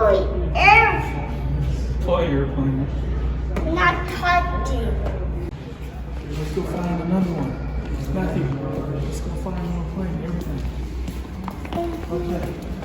It's a toy airplane, Toy airplane. not touching. Let's go find another one. Matthew, let's go find one plane, everything. Okay.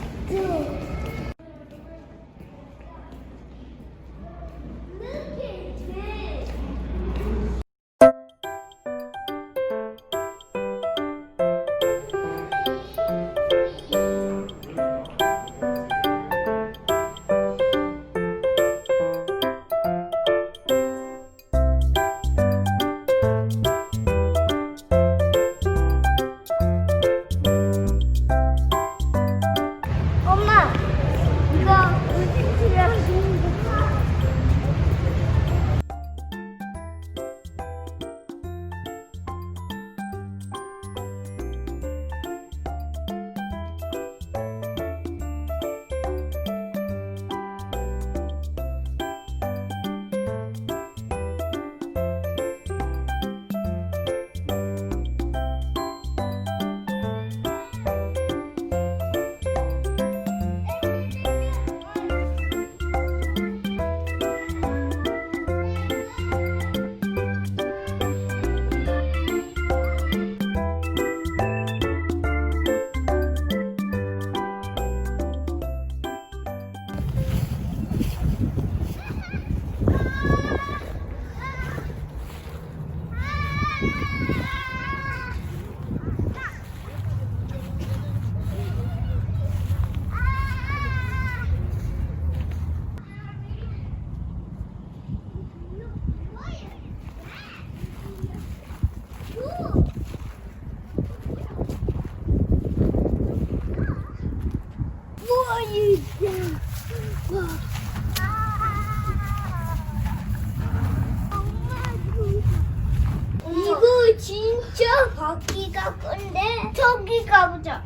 이거. 진짜 바퀴가 큰데 저기 가보자.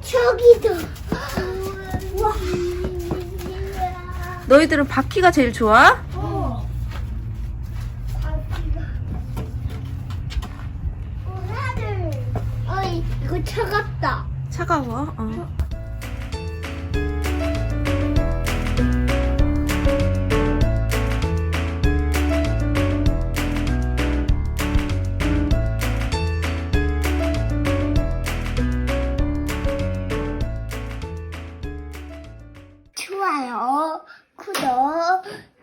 저기도. 와. 너희들은 바퀴가 제일 좋아? 어. 바퀴가. 하늘. 어 이, 이거 차갑다. 차가워. 어. 좋아요, 구독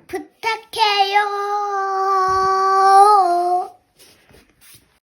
부탁해요.